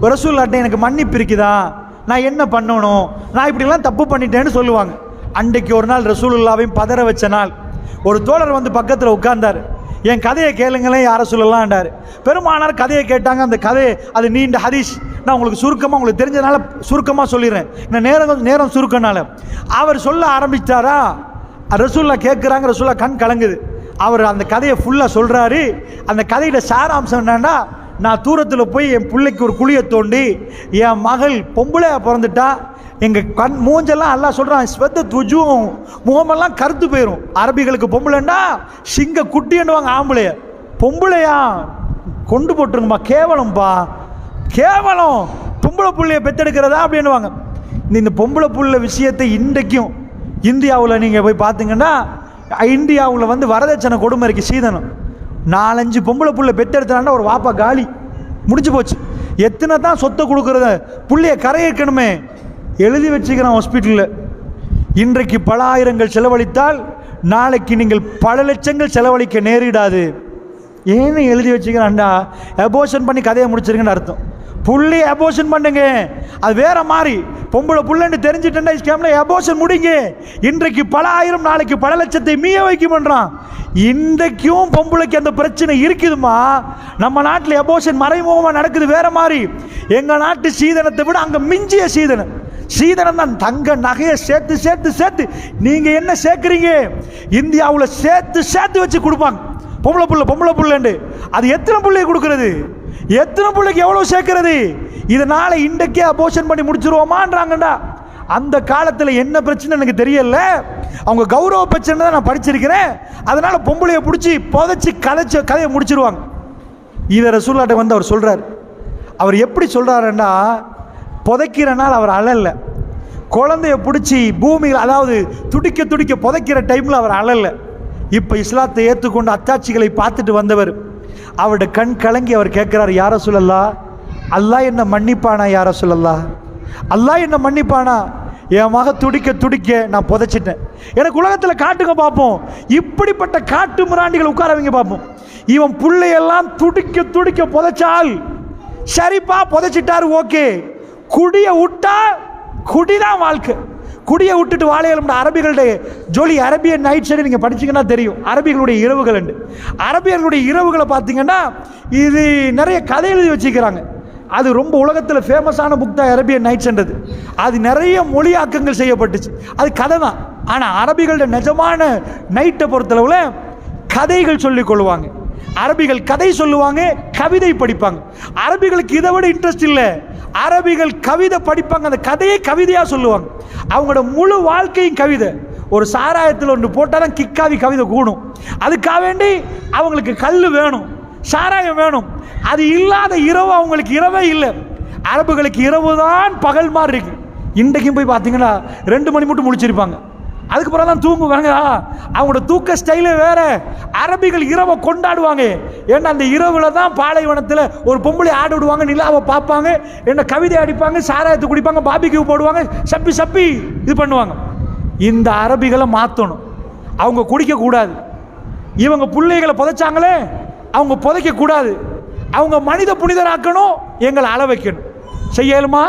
ரசூல்லாட்டை எனக்கு மன்னிப்பு இருக்குதா? நான் என்ன பண்ணணும்? நான் இப்படிலாம் தப்பு பண்ணிட்டேன்னு சொல்லுவாங்க. அன்றைக்கு ஒரு நாள் ரசூலுல்லாவையும் பதற வச்ச நாள். ஒரு தோழர் வந்து பக்கத்தில் உட்கார்ந்தார். என் கதையை கேளுங்களேன் யாரை சொல்லலாம்டாரு பெருமானார் கதையை கேட்டாங்க. அந்த கதையை அது நீண்ட ஹரிஷ் நான் உங்களுக்கு சுருக்கமாக உங்களுக்கு தெரிஞ்சதுனால சுருக்கமாக சொல்லிடுறேன். இந்த நேரம் நேரம் சுருக்கனால. அவர் சொல்ல ஆரம்பித்தாரா ரசூல்லா கேட்குறாங்க ரசூல்லா கண் கலங்குது. அவர் அந்த கதையை ஃபுல்லாக சொல்கிறாரு அந்த கதையில சாராம்சம் என்னன்னா நான் தூரத்தில் போய் என் பிள்ளைக்கு ஒரு குழியை தோண்டி என் மகள் பொம்பளையாக பிறந்துட்டா எங்கள் கண் மூஞ்செல்லாம் எல்லாம் சொல்கிறான் ஸ்வெத்த துஜும் முகமெல்லாம் கருத்து போயிடும் அரபிகளுக்கு பொம்பளைண்டா சிங்க குட்டின்னுவாங்க ஆம்பளைய. பொம்பளையா கொண்டு போட்டுருங்கம்மா கேவலம்ப்பா கேவலம். பொம்பளை புள்ளைய பெத்தெடுக்கிறதா அப்படின்னுவாங்க. இந்த இந்த பொம்பளை புள்ள விஷயத்தை இன்றைக்கும் இந்தியாவில் நீங்கள் போய் பார்த்தீங்கன்னா இந்தியாவில் வந்து வரதட்சணை கொடுமை இருக்குது சீதனம். நாலஞ்சு பொம்பளை புள்ள பெத்தெடுத்தாண்டா ஒரு வாப்பா காலி. முடிஞ்சு போச்சு. எத்தனை தான் சொத்தை கொடுக்குறத புள்ளைய கரையேற்கணுமே. எழுதி வச்சுக்கிறான் ஹாஸ்பிட்டலில் இன்றைக்கு பல ஆயிரங்கள் செலவழித்தால் நாளைக்கு நீங்கள் பல லட்சங்கள் செலவழிக்க நேரிடாது. ஏன்னு எழுதி வச்சுக்கிறான்டா. அபோஷன் பண்ணி கதையை முடிச்சிருங்கன்னு அர்த்தம். புள்ளி அபோஷன் பண்ணுங்க. அது வேற மாதிரி. பொம்பளை புள்ளன்னு தெரிஞ்சுட்டா ஸ்கேம்ல அபோஷன் முடிங்க. இன்றைக்கு பல ஆயிரம் நாளைக்கு பல லட்சத்தை மீய வைக்க பண்றான் இன்றைக்கும் பொம்பளைக்கு அந்த பிரச்சனை இருக்குதுமா நம்ம நாட்டில் அபோஷன் மறைமுகமாக நடக்குது வேற மாதிரி. எங்கள் நாட்டு சீதனத்தை விட அங்கே மிஞ்சிய சீதனம். சீதனம் தான் தங்க நகையை சேர்த்து சேர்த்து சேர்த்து. நீங்கள் என்ன சேர்க்குறீங்க? இந்தியாவில் சேர்த்து சேர்த்து வச்சு கொடுப்பாங்க. பொம்பளை புள்ள பொம்பளை புள்ளண்டு. அது எத்தனை பிள்ளைய கொடுக்கறது? எத்தனை பிள்ளைக்கு எவ்வளோ சேர்க்கறது? இதனால் இன்றைக்கே அபோஷன் பண்ணி முடிச்சிருவோமான்றாங்கண்டா. அந்த காலத்தில் என்ன பிரச்சனை எனக்கு தெரியல. அவங்க கௌரவ பிரச்சனை தான் நான் படிச்சிருக்கிறேன். அதனால் பொம்பளையை பிடிச்சி புதைச்சி கதைச்சு கதையை முடிச்சிருவாங்க. இதை ரசூல்லாட்ட வந்து அவர் சொல்கிறார் அவர் எப்படி சொல்கிறாருன்னா புதைக்கிற நாள் அவர் அழல குழந்தைய பிடிச்சி பூமியில் அதாவது துடிக்க துடிக்க புதைக்கிற டைமில் அவர் அழலை இப்போ இஸ்லாத்தை ஏற்றுக்கொண்டு அத்தாட்சிகளை பார்த்துட்டு வந்தவர் அவருடைய கண் கலங்கி அவர் கேட்குறாரு யார சொல்லல்லா அல்லாஹ் என்ன மன்னிப்பானா யார சொல்லல்லா அல்லாஹ் என்ன மன்னிப்பானா? என் மக துடிக்க துடிக்க நான் புதைச்சிட்டேன். எனக்கு உலகத்தில் காட்டுங்க பார்ப்போம் இப்படிப்பட்ட காட்டு மிராண்டிகள் உட்கார வைங்க பார்ப்போம் இவன் பிள்ளையெல்லாம் துடிக்க துடிக்க புதைச்சால் சரிப்பா புதைச்சிட்டாரு ஓகே. குடிய விட்டா குடிதான் வாழ்க்கை. குடியை விட்டுட்டு வாழையில அரபிகளுடைய ஜோலி அரபியன் நைட் சைடு நீங்கள் படிச்சீங்கன்னா தெரியும். அரபிகளுடைய இரவுகள் உண்டு அரபியர்களுடைய இரவுகளை பார்த்தீங்கன்னா இது நிறைய கதை எழுதி வச்சுக்கிறாங்க அது ரொம்ப உலகத்தில் ஃபேமஸான புக் தான் அரபியன் நைட்ஸ்ன்றது அது நிறைய மொழியாக்கங்கள் செய்யப்பட்டுச்சு. அது கதை தான். ஆனால் அரபிகளோட நிஜமான நைட்டை பொறுத்தளவில் கதைகள் சொல்லிக் கொள்வாங்க அரபிகள் கதை சொல்லுவாங்க கவிதை படிப்பாங்க. அரபிகளுக்கு இதை விட இன்ட்ரெஸ்ட் இல்லை. அரபிகள் கவிதை படிப்பாங்க அந்த கதையை கவிதையாக சொல்லுவாங்க. அவங்களோட முழு வாழ்க்கையும் கவிதை. ஒரு சாராயத்தில் ஒன்று போட்டால் தான் கிக்காவி கவிதை கூடும். அதுக்காக வேண்டி அவங்களுக்கு கல் வேணும் சாராயம் வேணும். அது இல்லாத இரவு அவங்களுக்கு இரவே இல்லை. அரபுகளுக்கு இரவு தான் பகல் மாதிரி இருக்கு. இன்றைக்கும் போய் பார்த்தீங்கன்னா ரெண்டு மணி மட்டும் முடிச்சிருப்பாங்க அதுக்கப்புறம் தான் தூங்குவாங்க. அவங்களோட தூக்க ஸ்டைலே வேற. அரபிகள் இரவை கொண்டாடுவாங்க. ஏன்னா அந்த இரவுல தான் பாலைவனத்தில் ஒரு பொம்பளை ஆட விடுவாங்க நிலாவை பார்ப்பாங்க என்ன கவிதை அடிப்பாங்க சாராயத்தை குடிப்பாங்க பாபிக்கு போடுவாங்க சப்பி சப்பி இது பண்ணுவாங்க. இந்த அரபிகளை மாற்றணும் அவங்க குடிக்கக்கூடாது. இவங்க பிள்ளைகளை புதைச்சாங்களே அவங்க புதைக்கக்கூடாது. அவங்க மனித புனிதராக்கணும் எங்களை அள வைக்கணும் செய்யலுமா?